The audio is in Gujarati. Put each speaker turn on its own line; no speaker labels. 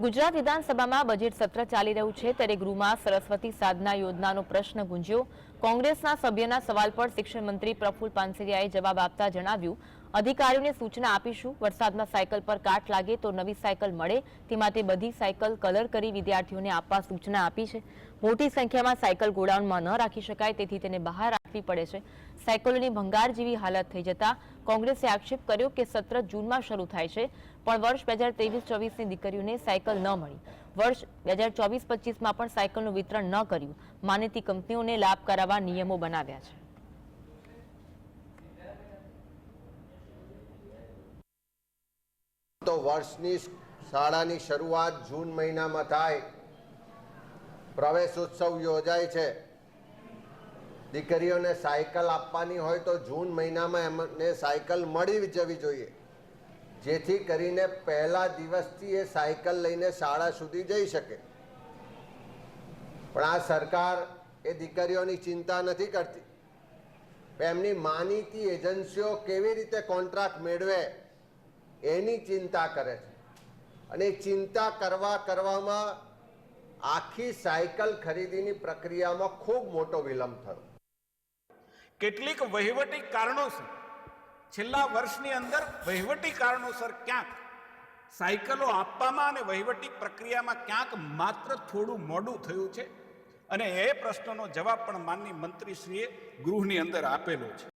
ગુજરાત વિધાનસભામાં બજેટ સત્ર ચાલી રહ્યું છે ત્યારે ગૃહમાં સરસ્વતી સાધના યોજનાનો પ્રશ્ન ગુંજ્યો. કોંગ્રેસના સભ્યના સવાલ પર શિક્ષણ મંત્રી પ્રફુલ પાનસરિયાએ જવાબ આપતા જણાવ્યું, અધિકારીઓને સૂચના આપીશું, વરસાદમાં સાયકલ પર કાટ લાગે તો નવી સાયકલ મળે. તે માટે બધી સાયકલ કલર કરી વિદ્યાર્થીઓને આપવા સૂચના આપી છે. મોટી સંખ્યામાં સાયકલ ગોડાઉનમાં ન રાખી શકાય, તેથી તેને બહાર રાખવી પડે છે. સાયકલોની ભંગાર જેવી હાલત થઈ જતા કોંગ્રેસે આક્ષેપ કર્યો કે સત્ર જૂનમાં શરૂ થાય છે, પણ વર્ષ બે હજાર ત્રેવીસ ચોવીસની દીકરીઓને સાયકલ ન મળી. વર્ષ બે હજાર ચોવીસ પચીસમાં પણ સાયકલનું વિતરણ ન કર્યું. માનીતી કંપનીઓને લાભ કરાવવા નિયમો બનાવ્યા છે.
તો વર્ષની શાળાની શરૂઆત જૂન મહિનામાં થાય. પ્રવેશ ઉત્સવ યોજાય છે. દીકરીઓને સાયકલ આપવાની હોય તો જૂન મહિનામાં એમને સાયકલ મળી જવી જોઈએ. જેથી કરીને પહેલા દિવસથી એ સાયકલ લઈને શાળા સુધી જઈ શકે. પણ આ સરકાર એ દીકરીઓની ચિંતા નથી કરતી. એમની માનીતી એજન્સીઓ કેવી રીતે કોન્ટ્રાક્ટ મેળવે એની ચિંતા કરે છે. અને ચિંતા કરવા કરવામાં આખી સાયકલ ખરીદીની પ્રક્રિયામાં ખૂબ મોટો વિલંબ થયો.
કેટલીક વહીવટી કારણોસર, છેલ્લા વર્ષની અંદર વહીવટી કારણોસર ક્યાંક સાયકલો આપવામાં અને વહીવટી પ્રક્રિયામાં ક્યાંક માત્ર થોડું મોડું થયું છે? અને એ પ્રશ્નનો જવાબ પણ માનની મંત્રીશ્રીએ ગૃહની અંદર આપેલો છે.